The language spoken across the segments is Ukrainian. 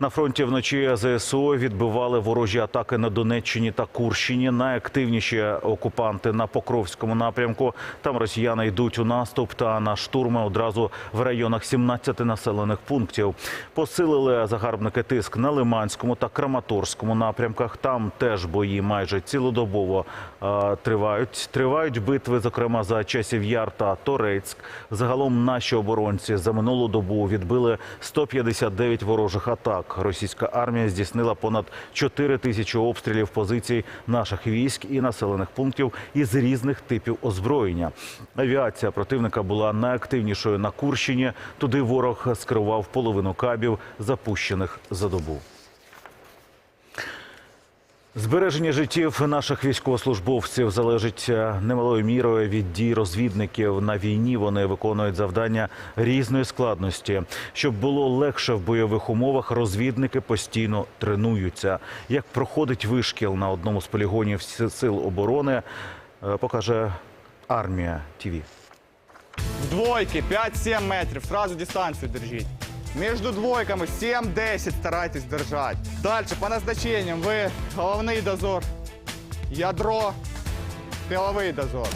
На фронті вночі ЗСУ відбивали ворожі атаки на Донеччині та Курщині. Найактивніші окупанти на Покровському напрямку. Там росіяни йдуть у наступ та на штурми одразу в районах 17 населених пунктів. Посилили загарбники тиск на Лиманському та Краматорському напрямках. Там теж бої майже цілодобово е, тривають. Тривають битви, зокрема за часів Яр та Торецьк. Загалом наші оборонці за минулу добу відбили 159 ворожих атак. Російська армія здійснила понад 4 тисячі обстрілів позицій наших військ і населених пунктів із різних типів озброєння. Авіація противника була найактивнішою на Курщині. Туди ворог скривав половину кабів, запущених за добу. Збереження життів наших військовослужбовців залежить е, немалою мірою від дій розвідників на війні. Вони виконують завдання різної складності. Щоб було легше в бойових умовах, розвідники постійно тренуються. Як проходить вишкіл на одному з полігонів сил оборони, е, покаже армія ТІВІ. В двойке 5-7 метрів, сразу дистанцію держіть. Между двойками 7-10 старайтесь держать. Дальше по назначенням ви головний дозор, ядро, тиловий дозор.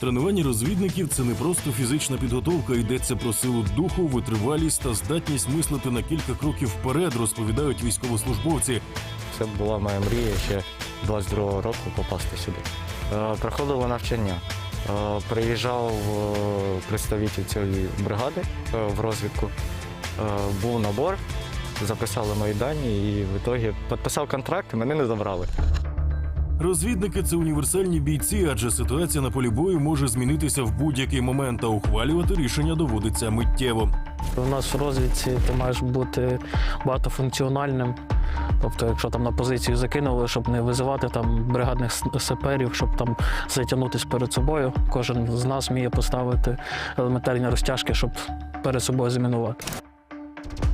Тренування розвідників це не просто фізична підготовка, йдеться про силу духу, витривалість та здатність мислити на кілька кроків вперед, розповідають військовослужбовці. Це була моя мрія ще 22-го року попасти сюди. Е, Проходило навчання. Е, Приїжджав е, представитель цієї бригади в розвідку. Е, Був набор, записали мої дані і в ітогі підписав контракт, і мене не забрали. Розвідники це універсальні бійці, адже ситуація на полі бою може змінитися в будь-який момент, а ухвалювати рішення доводиться миттєво. У нас в розвідці ти маєш бути багатофункціональним. Тобто, якщо там на позицію закинули, щоб не визивати там бригадних саперів, щоб там затягнутися перед собою, кожен з нас вміє поставити елементарні розтяжки, щоб перед собою замінувати.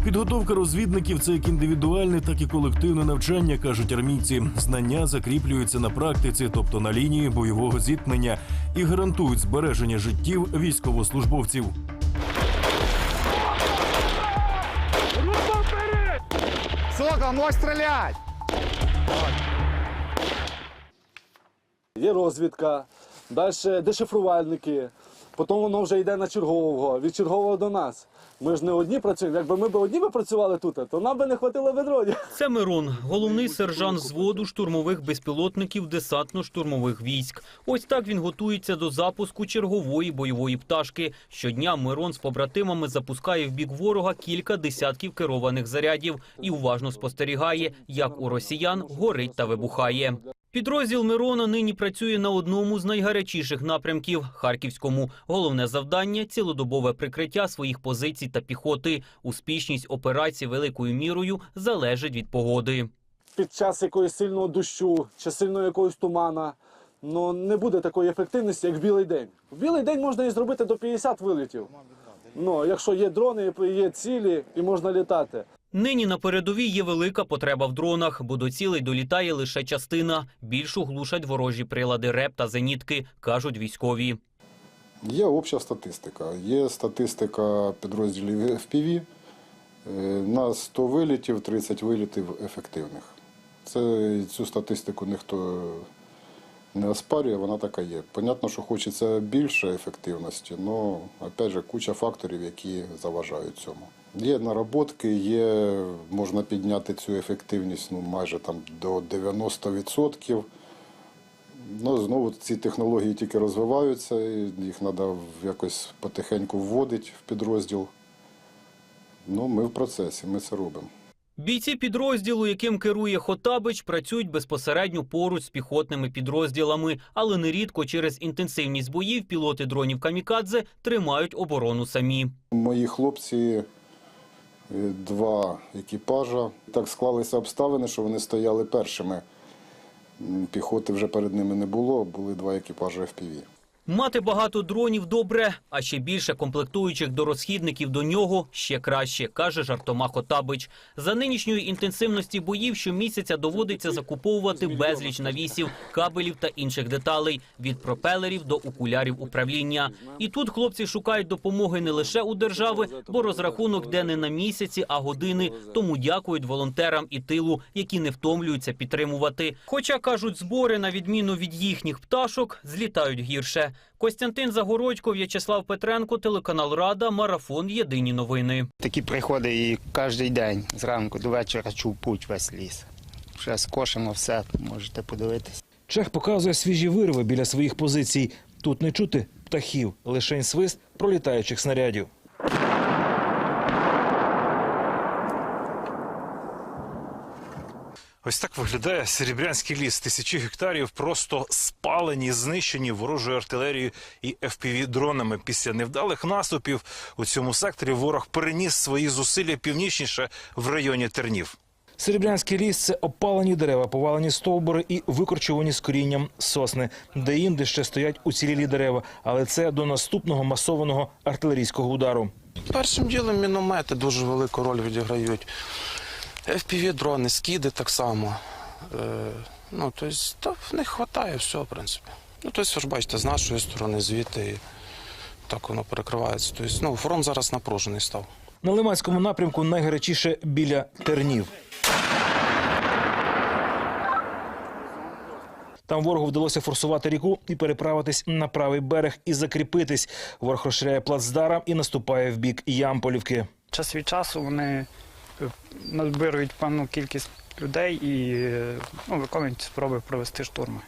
Підготовка розвідників це як індивідуальне, так і колективне навчання, кажуть армійці. Знання закріплюються на практиці, тобто на лінії бойового зіткнення, і гарантують збереження життів військовослужбовців. Сокол, можеш стріляти! Є розвідка, далі дешифрувальники, потім воно вже йде на чергового, від чергового до нас. Ми ж не одні працюємо. Якби ми б одні би працювали тут, то нам би не хватило би. Це Мирон, головний сержант зводу штурмових безпілотників десантно-штурмових військ. Ось так він готується до запуску чергової бойової пташки. Щодня Мирон з побратимами запускає в бік ворога кілька десятків керованих зарядів і уважно спостерігає, як у росіян горить та вибухає. Підрозділ Мирона нині працює на одному з найгарячіших напрямків Харківському. Головне завдання цілодобове прикриття своїх позицій та піхоти. Успішність операції великою мірою залежить від погоди. Під час якогось сильного дощу чи сильного якогось тумана. Ну не буде такої ефективності, як в білий день. В білий день можна і зробити до 50 вилітів. Ну, якщо є дрони, є цілі і можна літати. Нині на передовій є велика потреба в дронах, бо до цілей долітає лише частина. Більшу глушать ворожі прилади РЕП та зенітки, кажуть військові. Є обща статистика. Є статистика підрозділів FPV. Е, На 100 вилітів 30 вилітів ефективних. Це, цю статистику ніхто не оспарює, вона така є. Понятно, що хочеться більше ефективності, але опять же, куча факторів, які заважають цьому. Є наработки, є, можна підняти цю ефективність ну, майже там, до 90%. Ну, знову ці технології тільки розвиваються, і їх треба якось потихеньку вводити в підрозділ. Ну, ми в процесі, ми це робимо. Бійці підрозділу, яким керує Хотабич, працюють безпосередньо поруч з піхотними підрозділами, але нерідко через інтенсивність боїв пілоти дронів камікадзе тримають оборону самі. Мої хлопці, два екіпажа. Так склалися обставини, що вони стояли першими. Піхоти вже перед ними не було, були два екіпажі FPV. Мати багато дронів добре, а ще більше комплектуючих до розхідників до нього ще краще, каже Жартома Хотабич. За нинішньої інтенсивності боїв щомісяця доводиться закуповувати безліч навісів, кабелів та інших деталей від пропелерів до окулярів управління. І тут хлопці шукають допомоги не лише у держави, бо розрахунок де не на місяці, а години. Тому дякують волонтерам і тилу, які не втомлюються підтримувати. Хоча кажуть, збори на відміну від їхніх пташок злітають гірше. Костянтин Загородько, В'ячеслав Петренко, телеканал Рада, марафон. Єдині новини. Такі приходи і кожен день зранку до вечора чув путь весь ліс. Вже скошено все, можете подивитись. Чех показує свіжі вирви біля своїх позицій. Тут не чути птахів, лишень свист пролітаючих снарядів. Ось так виглядає Серебрянський ліс. Тисячі гектарів просто спалені, знищені ворожою артилерією і FPV-дронами. Після невдалих наступів у цьому секторі ворог переніс свої зусилля північніше в районі Тернів. Серебрянський ліс це опалені дерева, повалені стовбури і викорчувані з корінням сосни, де інде ще стоять уцілілі дерева, але це до наступного масованого артилерійського удару. Першим ділом міномети дуже велику роль відіграють. FPV-дрони, скіди так само. Е, ну, тобто, та в них вистачає всього, в принципі. Ну, тобто, ви ж бачите, з нашої сторони, звідти і так воно перекривається. Тобто, ну, фронт зараз напружений став. На Лиманському напрямку найгарячіше біля тернів. Там ворогу вдалося форсувати ріку і переправитись на правий берег і закріпитись. Ворог розширяє плацдарм і наступає в бік Ямполівки. час від часу вони е, назбирують певну кількість людей і е, ну, виконують спроби провести штурми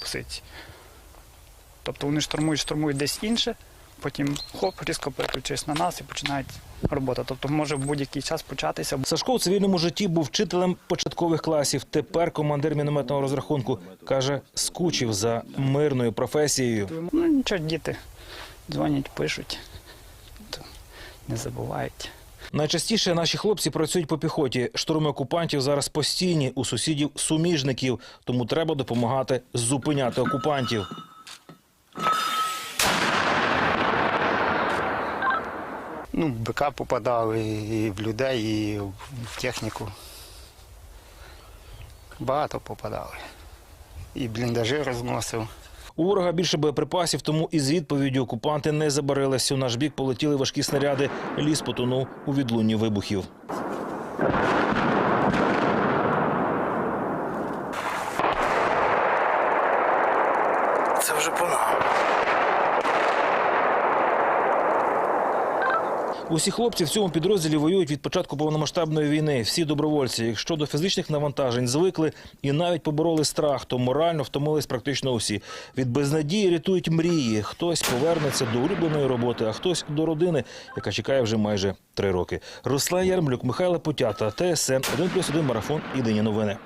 позиції. Тобто вони штурмують, штурмують десь інше, потім хоп, різко переключують на нас і починають робота. Тобто може в будь-який час початися. Сашко у цивільному житті був вчителем початкових класів. Тепер командир мінометного розрахунку каже, скучив за мирною професією. Ну нічого, діти дзвонять, пишуть, не забувають. Найчастіше наші хлопці працюють по піхоті. Штурми окупантів зараз постійні у сусідів суміжників, тому треба допомагати зупиняти окупантів. Ну, БК попадали і в людей, і в техніку. Багато попадали. І бліндажі розносив. У ворога більше боєприпасів, тому із відповіддю окупанти не забарилися. У наш бік полетіли важкі снаряди. Ліс потонув у відлунні вибухів. Це вже по нам. Усі хлопці в цьому підрозділі воюють від початку повномасштабної війни. Всі добровольці. Якщо до фізичних навантажень звикли і навіть побороли страх, то морально втомились практично усі. Від безнадії рятують мрії. Хтось повернеться до улюбленої роботи, а хтось до родини, яка чекає вже майже три роки. Руслан Ярмлюк, Михайло Потята, ТСН 1+,1 марафон. Єдині новини.